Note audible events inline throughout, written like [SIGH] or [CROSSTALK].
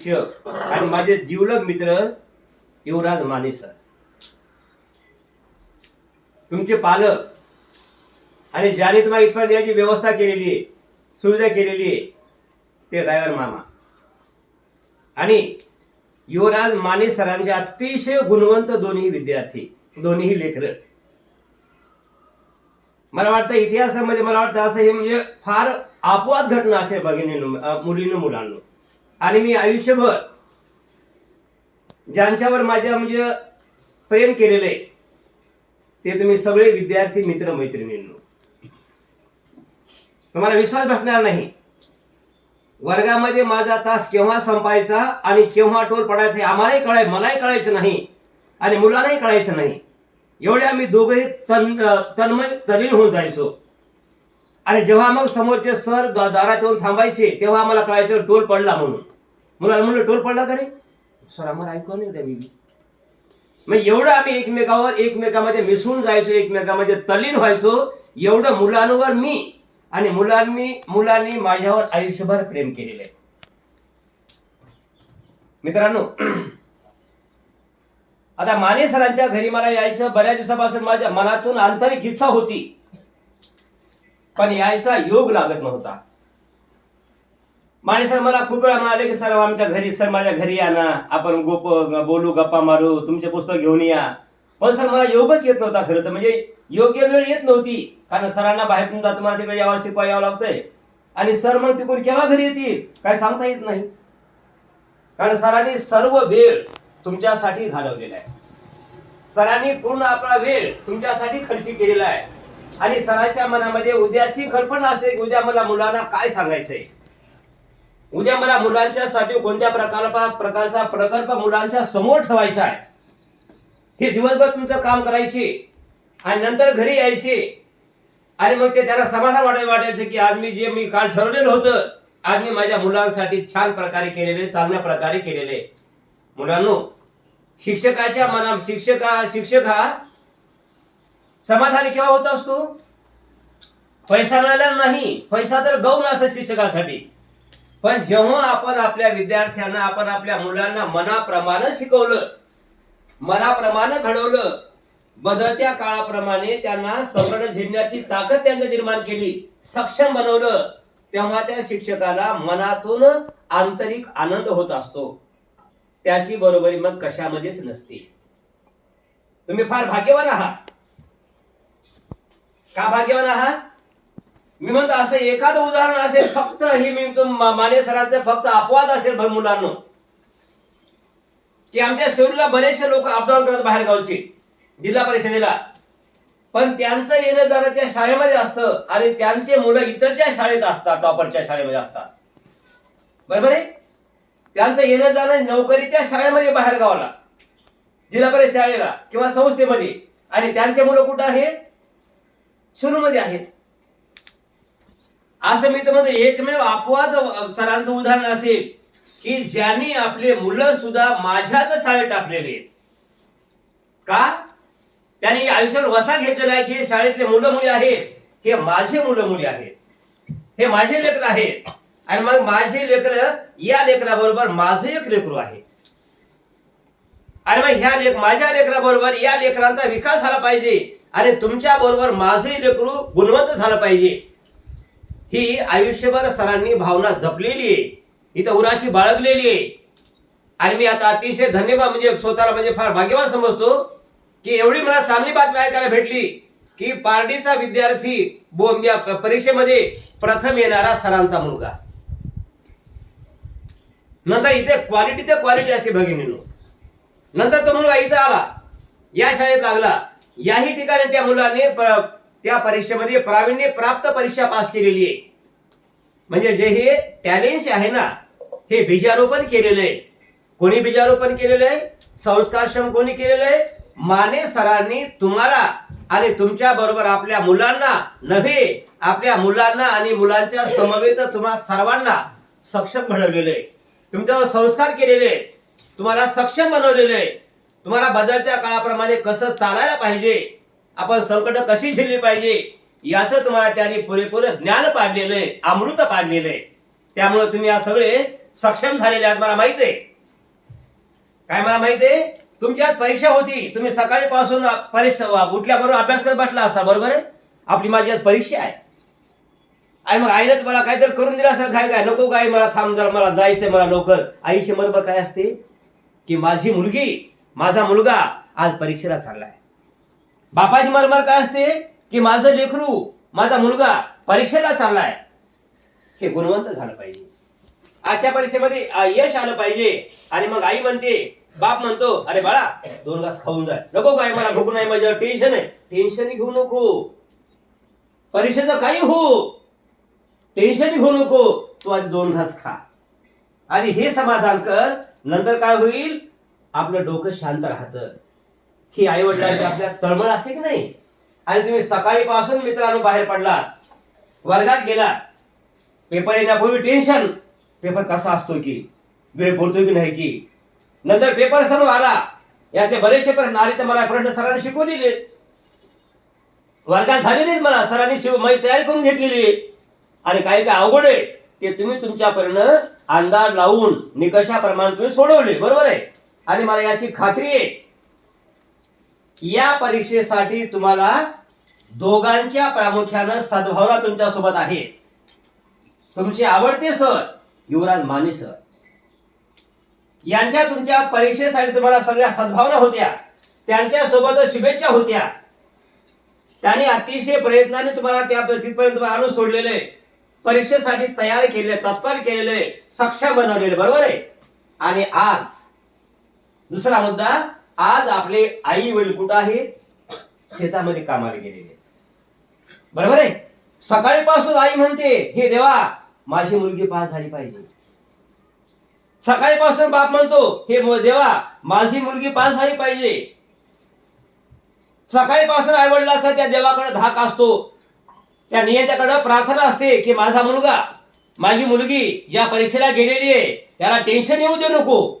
शिक्षक. आणि माझे जीवलग मित्र युवराज माने सर तुमचे पालक आणि ज्याने तुम्हाला इथपर्यंत याची व्यवस्था केलेली आहे सुविधा केलेली आहे. ते ड्रायव्हर मामा. आणि युवराज माने सरांचे अतिशय गुणवंत दोन्ही विद्यार्थी दोन्ही लेकरं. मला वाटतं इतिहासामध्ये मला वाटतं असं हे म्हणजे फार अपवाद घटना असेल भगिनीनं मुलीनं मुलांना. आणि मी आयुष्यभर ज्यांच्यावर माझ्या म्हणजे प्रेम केलेलं आहे ते तुम्ही सगळे विद्यार्थी मित्र मैत्रिणींनो तुम्हाला विश्वास भेटणार नाही. वर्गामध्ये माझा तास केव्हा संपायचा आणि केव्हा टोल पडायचा हे आम्हालाही कळाय मलाही कळायचं नाही आणि मुलांनाही कळायचं नाही. एवढे आम्ही दोघेही तन तन्मय तलीन होऊन जायचो. आणि जेव्हा मग समोरचे सर दारात येऊन थांबायचे तेव्हा आम्हाला कळायचं टोल पडला म्हणून. मुलाला म्हणलं टोल पडला का रे? सर आम्हाला ऐकू नाही रे बीबी. मग एवढं आम्ही एकमेकावर एकमेकामध्ये मिसळून जायचो एकमेकामध्ये तल्लीन व्हायचो एवढं मुलांवर मी आणि मुलांनी मुलांनी माझ्यावर आयुष्यभर प्रेम केलेलं आहे. मित्रांनो [CLEARS THROAT] आता माने सरांच्या घरी मला यायचं बऱ्याच दिवसापासून माझ्या मनातून आंतरिक इच्छा होती. पण यायचा योग लागत नव्हता. माने सर मला खूप वेळा म्हणाले की सर आमच्या घरी सर माझ्या घरी या ना. आपण गोप बोलू गप्पा मारू तुमचे पुस्तक घेऊन या. पण सर मला योगच येत नव्हता खरं तर. म्हणजे योग्य वेळ येत नव्हती. कारण सरांना बाहेरून जात मला तिकडे यावर शिकवा यावं लागतंय. आणि सर मग तिकडून केव्हा घरी येतील? काय सांगता येत नाही. कारण सरांनी सर्व वेळ तुमच्यासाठी घालवलेला आहे. सरांनी पूर्ण आपला वेळ तुमच्यासाठी खर्ची केलेला आहे. आणि सरांच्या मनामध्ये उद्याची कल्पना असते की उद्या मला मुलांना काय सांगायचंय? उद्या मला मुलांच्यासाठी कोणत्या प्रकल्पात प्रकारचा प्रकल्प मुलांच्या समोर ठेवायचा आहे? हे दिवसभर तुमचं काम करायचे आणि नंतर घरी यायचे. आणि मग ते त्याला समाधान वाटाय वाटायचं की आज मी जे मी काल ठरवलेलं होतं आज मी माझ्या मुलांसाठी छान प्रकारे केलेले चांगल्या प्रकारे केलेले. मुलांनो शिक्षकाच्या मना शिक्षका शिक्षक हा समाधानी केव्हा होत असतो? पैसा मिळाला नाही. पैसा तर गौण असं शिक्षकासाठी. पण जेव्हा आपण आपल्या विद्यार्थ्यांना आपण आपल्या मुलांना मनाप्रमाणे शिकवलं मनाप्रमाणे घडवलं बदलत्या काळाप्रमाणे त्यांना संकट झेडण्याची ताकद त्यांनी निर्माण केली सक्षम बनवलं तेव्हा त्या शिक्षकाला मनातून आंतरिक आनंद होत असतो. त्याची बरोबरी मग कशामध्येच नसते. तुम्ही फार भाग्यवान आहात. का भाग्यवान आहात? मी म्हणतो असं एखादं उदाहरण असेल फक्त ही मी माने सरांचं फक्त अपवाद असेल भर मुलांना. की आमच्या शिवरीला बरेचसे लोक अपडाऊन करत बाहेर गावचे जिल्हा परिषदेला. पण त्यांचं येणं जाणं त्या शाळेमध्ये असतं आणि त्यांचे मुलं इतरच्या शाळेत असतात टॉपरच्या शाळेमध्ये असतात. बरोबर आहे? त्यांचं येणं जाणं नोकरी त्या शाळेमध्ये बाहेर गावाला जिल्हा परिषद शाळेला किंवा संस्थेमध्ये. आणि त्यांचे मुलं कुठं आहेत? मध्ये आहेत. असं मी तर म्हणतो एकमेव अपवाद सरांचं उदाहरण असेल की ज्यांनी आपले मुलं सुद्धा माझ्याच शाळेत टाकलेले आहेत. का? त्यांनी आयुष्यात वसा घेतलेला आहे की हे शाळेतले मुलं मुली आहेत हे माझे मुलं मुली आहेत हे माझे लेकर आहेत. आणि मग माझे लेकर या लेकराबरोबर माझे एक लेकरू आहे. आणि मग ह्या लेख माझ्या लेकराबरोबर या लेकरांचा विकास झाला पाहिजे. आणि तुमच्या बरोबर माझे लेकरू गुणवंत झालं पाहिजे. ही आयुष्यभर सरांनी भावना जपलेली आहे. इथं उराशी बाळगलेली आहे. आणि मी आता अतिशय धन्यवाद म्हणजे स्वतःला म्हणजे फार भाग्यवान समजतो की एवढी मला चांगली बातमी ऐकायला भेटली की पारडीचा विद्यार्थी बो या परीक्षेमध्ये प्रथम येणारा सरांचा मुलगा. नंतर इथे क्वालिटी ते क्वालिटी असते भगिनीनो. नंतर तो मुलगा इथं आला. या शाळेत लागला. याही ठिकाणी त्या मुलाने त्या परीक्षेमध्ये प्रावीण्य प्राप्त परीक्षा पास केलेली आहे. म्हणजे जे हे टॅलेंट्स आहे ना हे बीजारोपण केलेलं आहे. कोणी बीजारोपण केलेलं आहे? संस्कारश्रम कोणी केलेलं आहे? माने सरांनी तुम्हाला आणि तुमच्या बरोबर आपल्या मुलांना नव्हे आपल्या मुलांना आणि मुलांच्या समवेत तुम्हा सर्वांना सक्षम घडवलेलं आहे. तुमच्यावर संस्कार केलेले तुम्हाला सक्षम बनवलेलं आहे. तुम्हाला बदलत्या काळाप्रमाणे कसं चालायला पाहिजे? आपण संकट कशी झेलली पाहिजे? याचं तुम्हाला त्यांनी पुरेपूर ज्ञान पाडलेलं आहे अमृत पाडलेलं आहे. त्यामुळे तुम्ही या सगळे सक्षम झालेले आहेत मला माहीत आहे. काय मला माहीत आहे? तुमच्यात परीक्षा होती. तुम्ही सकाळी पासून परीक्षा उठल्याबरोबर अभ्यास करत बसला असता बरोबर आहे? आपली माझी आज परीक्षा आहे. आणि मग आईनं तुम्हाला काहीतरी करून दिलं असेल काय काय नको काय मला थांब जरा मला जायचंय मला लवकर. आईची बरोबर काय असते? की माझी मुलगी माझा मुलगा आज परीक्षेला चाललाय. बापाची मरमर काय असते? की माझं लेकरू माझा मुलगा परीक्षेला चाललाय. हे गुणवंत झालं पाहिजे. आजच्या परीक्षेमध्ये यश आलं पाहिजे. आणि मग आई म्हणते बाप म्हणतो अरे बाळा दोन घास खाऊन जाय नको काय मला भूक नाही माझ्यावर टेन्शन आहे. टेन्शन घेऊ नको. परीक्षेचं काही हो. टेन्शन घेऊ नको. तू आज दोन घास खा. आणि हे समाधान कर. नंतर काय होईल? आपलं डोकं शांत राहतं. ही आई वडिलांची आपल्या तळमळ असते की नाही? आणि तुम्ही सकाळीपासून मित्रांनो बाहेर पडलात वर्गात गेलात पेपर येण्यापूर्वी टेन्शन पेपर कसा असतो की वेळ पुरतो की नाही की नंतर पेपर सर्व आला यातले बरेचसे प्रश्न आले तर मला प्रश्न सरांनी शिकवलेले वर्गात झालेलेच मला सरांनी शिव माहिती तयारी करून घेतलेली आणि काही काय अवघड आहे ते तुम्ही तुमच्यापर्यंत अंदाज लावून निकषाप्रमाणे तुम्ही सोडवले बरोबर आहे? आणि मला याची खात्री आहे या परीक्षेसाठी तुम्हाला दोघांच्या प्रामुख्यानं सद्भावना तुमच्यासोबत आहे. तुमचे आवडते सर युवराज माने सर. यांच्या तुमच्या परीक्षेसाठी तुम्हाला सगळ्या सद्भावना होत्या. त्यांच्यासोबत शुभेच्छा होत्या. त्यांनी अतिशय प्रयत्नाने तुम्हाला त्या तिथपर्यंत तुम्हाला आणून सोडलेले. परीक्षेसाठी तयार केले तत्पर केलेले सक्षम बनवलेले बरोबर आहे? आणि आज दुसरा मुद्दा आज आपले आई वडील कुठं आहेत? शेतामध्ये कामाला गेलेले बरोबर आहे? सकाळीपासून आई म्हणते हे देवा माझी मुलगी पास झाली पाहिजे. सकाळीपासून बाप म्हणतो हे देवा माझी मुलगी पास झाली पाहिजे. सकाळीपासून आई वडिलाचा त्या देवाकडे धाक असतो. त्या नियंत्याकडे प्रार्थना असते की माझा मुलगा माझी मुलगी ज्या परीक्षेला गेलेली आहे त्याला टेन्शन येऊ देऊ नको.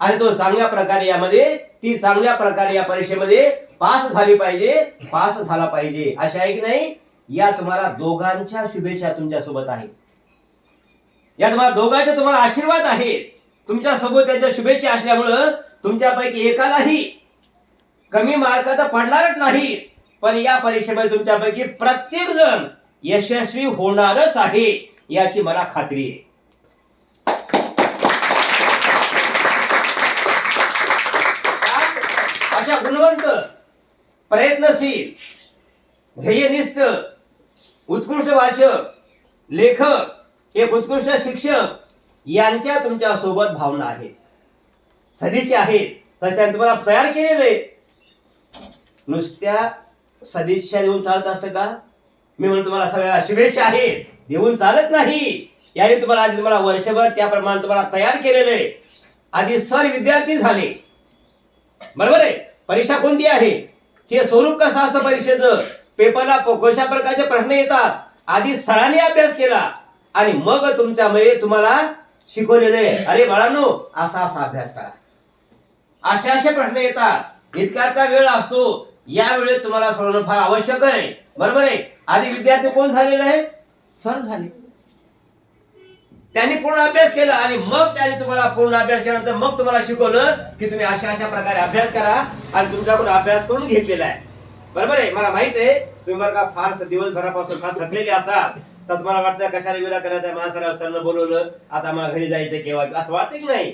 आणि तो चांगल्या प्रकारे यामध्ये ती चांगल्या प्रकारे या परीक्षेमध्ये पास झाली पाहिजे पास झाला पाहिजे. अशा आहे की नाही? या तुम्हाला दोघांच्या शुभेच्छा तुमच्यासोबत आहेत. या तुम्हाला दोघांचे तुम्हाला आशीर्वाद आहेत. तुमच्यासोबत त्यांच्या शुभेच्छा असल्यामुळं तुमच्यापैकी एकालाही कमी मार्क तर पडणारच नाही. पण या परीक्षेमध्ये तुमच्यापैकी प्रत्येक जण यशस्वी होणारच आहे याची मला खात्री आहे अशा गुणवंत प्रयत्नशील ध्येयनिष्ठ उत्कृष्ट वाचक लेखक एक उत्कृष्ट शिक्षक यांच्या तुमच्यासोबत भावना आहेत. सदिच्छा आहेत. तर त्यांनी तुम्हाला तयार केलेले. नुसत्या सदिच्छा देऊन चालत असतं का? मी म्हणून तुम्हाला सगळ्याला शुभेच्छा आहेत. देऊन चालत नाही. याने तुम्हाला आधी तुम्हाला वर्षभर त्याप्रमाणे तुम्हाला तयार केलेले. आधी सर विद्यार्थी झाले. बरोबर आहे? परीक्षा कोणती आहे? हे स्वरूप कसं असतं परीक्षेचं? पेपरला कशा प्रकारचे प्रश्न येतात? आधी सरांनी अभ्यास केला. आणि मग तुमच्यामुळे तुम्हाला शिकवलेले अरे बाळांनो असा असा अभ्यास करा. असे असे प्रश्न येतात. इतका इतका वेळ असतो? या वेळेत तुम्हाला सोडवणं फार आवश्यक आहे. बरोबर आहे? आधी विद्यार्थी कोण झालेला? आहे सर झाले. त्यांनी पूर्ण अभ्यास केला आणि मग त्यांनी तुम्हाला पूर्ण अभ्यास केल्यानंतर मग तुम्हाला शिकवलं की तुम्ही अशा अशा प्रकारे अभ्यास करा आणि तुमच्याकडून अभ्यास करून घेतलेला आहे. बरोबर आहे? मला माहीत आहे तुम्ही बरं का फार दिवसभरापासून फार थकलेले असाल तर तुम्हाला वाटतं कशाला विरा करायचा माणसाला सरनं बोलवलं आता मला घरी जायचं केव्हा? असं वाटतं की नाही?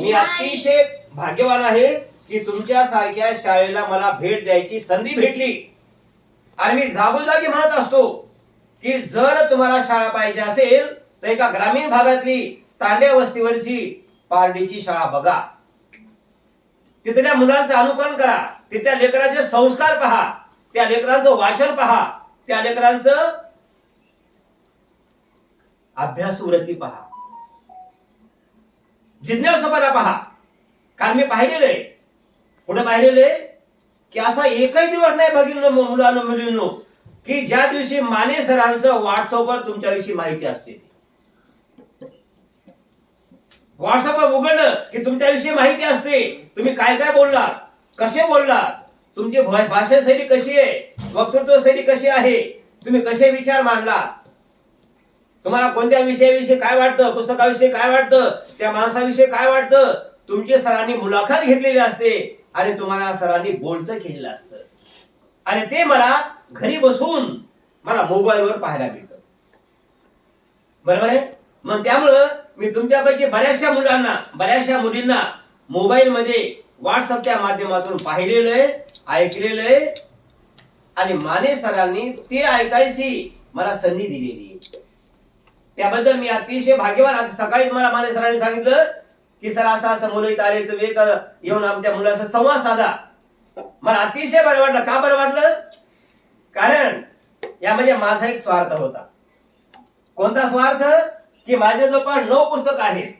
मी अतिशय भाग्यवान आहे की तुमच्या सारख्या शाळेला मला भेट द्यायची संधी भेटली. आणि मी जागोजागी म्हणत असतो की जर तुम्हाला शाळा पाहिजे असेल तर एका ग्रामीण भागातली तांड्या वस्तीवरची पारडीची शाळा बघा. तिथल्या मुलांचं अनुकरण करा. तिथल्या लेकरांचे संस्कार पहा. त्या लेकरांचं वाचन पहा. त्या लेकरांचं अभ्यासवृत्ती पहा. जिज्ञासपणा पहा. कारण मी पाहिलेलं आहे. पुढे पाहिलेलं आहे की असा एकही दिवस नाही बघितलं मुलांना मुलींनो की ज्या दिवशी माने सरांचं व्हॉट्सअपवर तुमच्याविषयी माहिती असते. व्हॉट्सअपवर उघडलं की तुमच्याविषयी माहिती असते. तुम्ही काय काय बोलला कसे बोलला तुमची भाषा शैली कशी आहे? वक्तृत्व शैली कशी आहे? तुम्ही कसे विचार मांडला तुम्हाला कोणत्या विषयाविषयी काय वाटतं? पुस्तकाविषयी काय वाटतं? त्या माणसाविषयी काय वाटतं? तुमची सरांनी मुलाखत घेतलेली असते आणि तुम्हाला सरांनी बोलतं केलेलं असतं. आणि ते मला घरी बसून मला मोबाईलवर पाहायला मिळतं. बरोबर आहे? मग त्यामुळं मी तुमच्यापैकी बऱ्याचशा मुलांना बऱ्याचशा मुलींना मोबाईल मध्ये व्हॉट्सअपच्या माध्यमातून पाहिलेलं आहे ऐकलेलं आहे. आणि माने सरांनी ते ऐकायची मला संधी दिलेली आहे. त्याबद्दल मी अतिशय भाग्यवान. आज सकाळीच मला माने सरांनी सांगितलं की सर असं असं मुलं इथं आले तुम्ही एक येऊन आमच्या मुलाचा संवाद साधा. मला अतिशय बरं वाटलं. का बरं वाटलं? कारण यामध्ये म्हणजे माझा एक स्वार्थ होता. कोणता स्वार्थ? की माझ्या जवळ नऊ पुस्तक आहेत.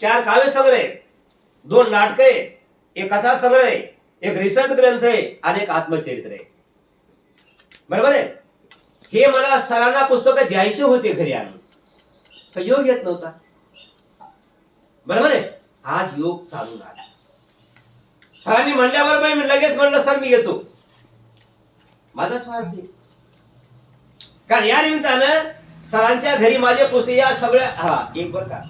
चार काव्य संग्रह आहेत दोन नाटक आहे एक कथा संग्रह आहे एक रिसर्च ग्रंथ आहे आणि एक आत्मचरित्र आहे. बरोबर आहे? हे मला सरांना पुस्तकं द्यायचे होते घरी आणून. तर योग येत नव्हता. बरोबर आहे? आज योग चालू झाला. सरांनी म्हणल्याबरोबर मी लगेच म्हणलं सर मी येतो. माझा स्वार्थ कारण या निमित्तानं सरांच्या घरी माझे पुस्तक या सगळ्या हा एक बरं का.